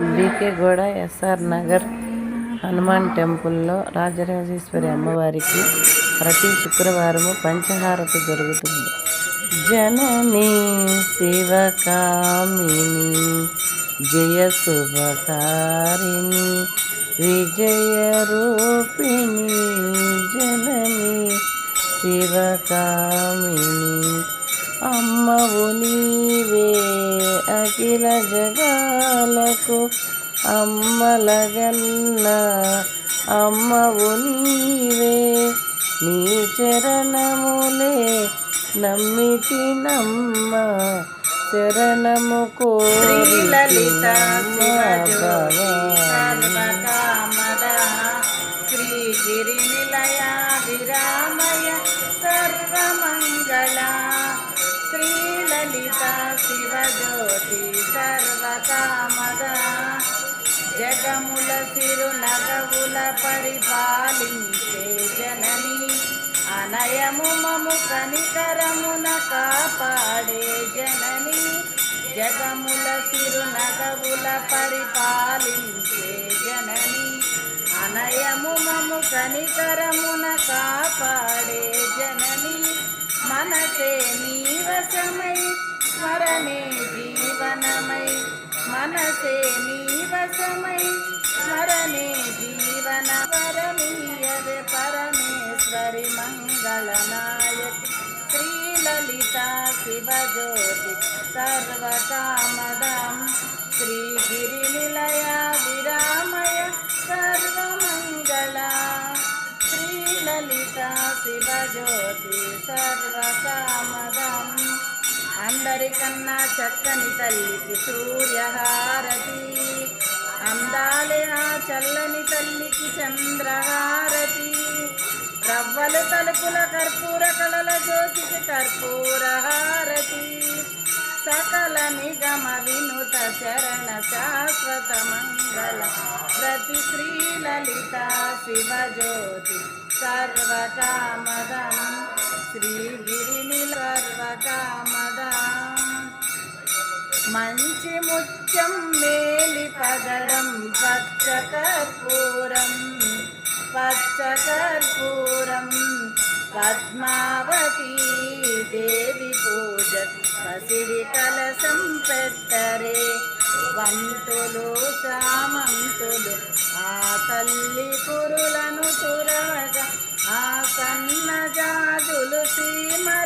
BK గూడ SR Nagar Hanuman టెంపుల్లో రాజరాజేశ్వరి అమ్మవారికి ప్రతి శుక్రవారము పంచహారతి జరుగుతుంది. జననీ శివకామిని జయ శుభకారిణి విజయ రూపిణి జనని శివకామిని అమ్మవు నీవే అఖిల జగాలకు అమ్మలగన్న అమ్మవు నీవే. నీ చరణములే నమ్మితి నమ్మ శరణము కోరి లలిత జగముల సిరు నగవుల పరిపాలించే జనని అనయము మము కనికరమున కాపాడే జనని జగముల సిరు నగవుల పరిపాలించే జనని అనయము మము కనికరమున కాపాడే జనని మనసే నీవసమై స్మరణే జీవనమై. మనసే నీవసమై స్మరణే జీవన పరమీయదే పరమేశ్వరి మంగళనాయకి. శ్రీలలిత శివజ్యోతి సర్వకామదం. శ్రీగిరి నిలయ విరామయ సర్వమంగళ. శ్రీలలిత శివజ్యోతి సర్వకామదం. అందరికన్నా చక్కని తల్లికి సూర్యహారతి. అందాలే ఆ చల్లని తల్లికి చంద్రహారతి. రవ్వలు తలుపుల కర్పూర కళల జ్యోతికి కర్పూరహారతి. సకల నిగమ వినుత శరణ శాశ్వత మంగళ ప్రతి శ్రీలలిత శివజ్యోతి సర్వకామదం శ్రీగిరిని సర్వకామ మంచి ముత్యం మేలి పదడం పచ్చ కర్పూరం పచ్చ కర్పూరం పద్మావతి దేవి పూజ పసిడి కలసం పెట్టరే. వంతులు సామంతులు ఆ తల్లి పురులను తురవగా ఆ సన్న జాజులు సీమలు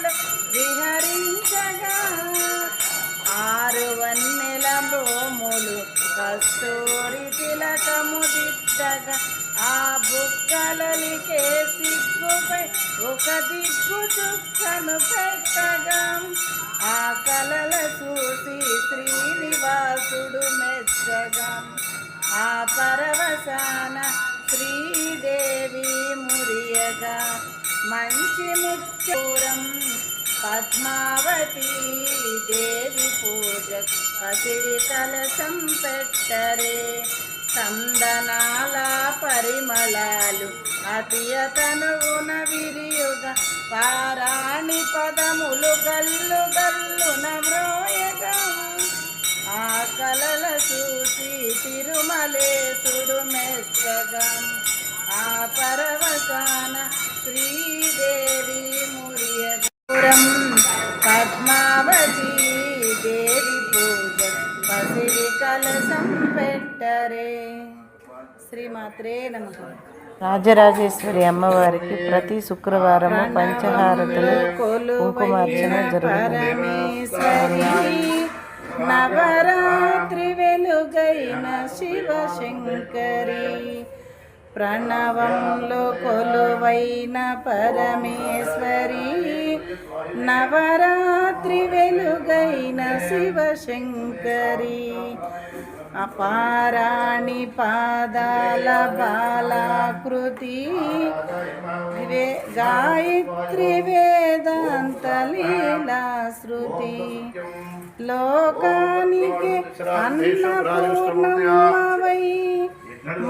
భూములు కస్తూరి తిలకము దిట్టగా ఆ బుక్కలలికే సిగ్గుపై ఒక దిగ్గు చుక్కను పెట్టగా. ఆ కలల చూసి శ్రీనివాసుడు మెచ్చగా. ఆ పరవశాన శ్రీదేవి మురియగా. మంచి ముచ్చూరం పద్మావతి దేవి పూజ పసిడి కలసం పెట్టరే. చందనాల పరిమళాలు అతియతనువున విరియుగ పారాణి పదములు గల్లు గల్లున మ్రోయగా. ఆ కలల చూసి తిరుమలేశుడు మెచ్చగం. ఆ పరవసాన శ్రీదేవి మురియపురం పద్మావతి దేవి పూజ పసిడి కలసం పెట్టరే శ్రీమాత్రే నమ రాజరాజేశ్వరి అమ్మవారికి ప్రతి శుక్రవారము పంచహారతులు కుంకుమార్చన జరుగుతుంది. నవరాత్రి వెలుగైన శివశంకరి ప్రణవంలో కొలువైన పరమేశ్వరి. నవరాత్రి వెలుగైన శివశంకరి అపారాణి పాదాల బాలాకృతి వే గాయత్రి వేదాంత లీలా శృతి లోకానికి అన్నపూర్ణమవై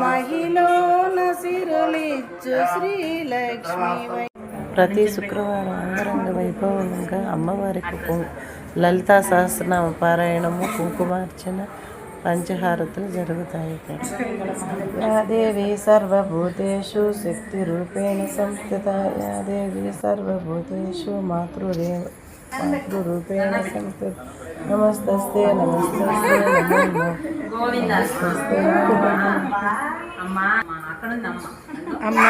మహిళన సిరులిచ్చు శ్రీలక్ష్మి ప్రతి శుక్రవారం అంగరంగ వైభవంగా అమ్మవారికి లలితా సహస్రనామ పారాయణము కుంకుమార్చన పంచహారతులు జరుగుతాయి. ఇక్కడ యా దేవి సర్వభూతేషు శక్తి రూపేణ సంస్థిత యా దేవి సర్వభూతేషు మాతృరే మాతృరూపేణ సంస్థిత. నమస్తస్తే నమస్తస్తే నమో నమస్తస్తే. నమో అమ్మ.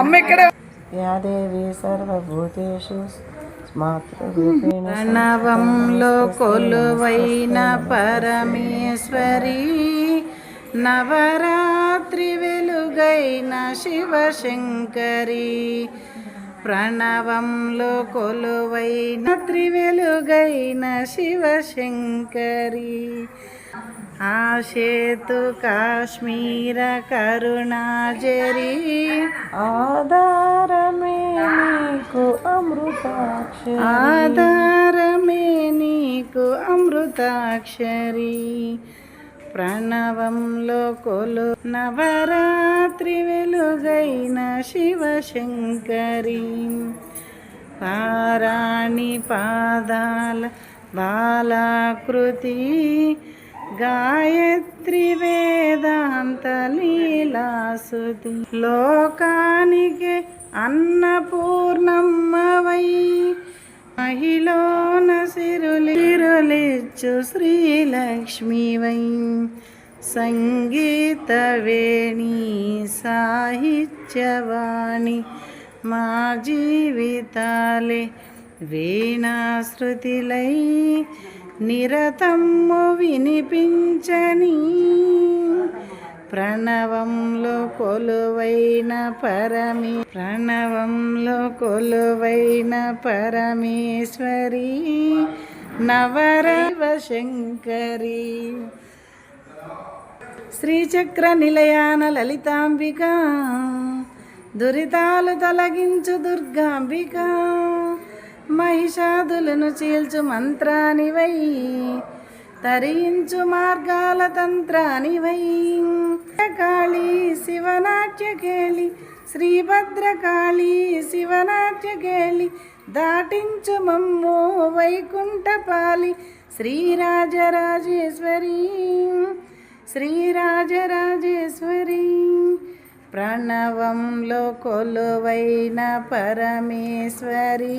అమ్మ ఇక్కడ యా దేవి సర్వభూతేషు ప్రణవంలో కొలువైన పరమేశ్వరి నవరాత్రి వెలుగైన శివశంకరి. ప్రణవంలో కొలువైన త్రివెలుగైన శివశంకరి. ఆశేతు కాశ్మీర కరుణాజరి. ఆధారమే నీకు అమృతాక్షరి. ఆధారమే నీకు అమృతాక్షరి. ప్రణవంలో కొలు నవరాత్రి వెలుగైన శివశంకరి. పారాణి పాదాల బాలాకృతి గాయత్రి వేదాంత లీలాసుది లోకానికి అన్నపూర్ణమ్మవై. మహిళన సిరులి సిరులిచ్చు శ్రీలక్ష్మివై. సంగీతవేణి సాహిత్యవాణి మా జీవితాలే వీణాశ్రుతిలై. నిరతమ్ము వినిపించని ప్రణవంలో కొలువైన పరమి ప్రణవంలో కొలువైన పరమేశ్వరి నవరవ శంకరి. శ్రీచక్ర నిలయాన లలితాంబిక దురితాలు తొలగించు దుర్గాంబిక. మహిషాదులను చీల్చు మంత్రానివై తరించు మార్గాల తంత్రానివై. కాళీ శివనాట్యకేళి శ్రీభద్రకాళి శివనాట్యకేళి దాటించు మమ్ము వైకుంఠపాలి శ్రీరాజరాజేశ్వరి శ్రీరాజరాజేశ్వరి. ప్రణవంలో కొలువైన పరమేశ్వరి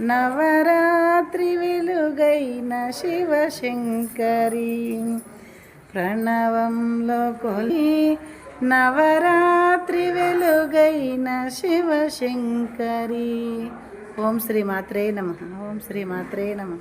నవరాత్రి వెలుగైన శివశంకరి. ప్రణవంలో కొలి నవరాత్రి వెలుగైన శివశంకరి. ఓం శ్రీ మాత్రే నమ ఓం శ్రీ మాత్రే నమ.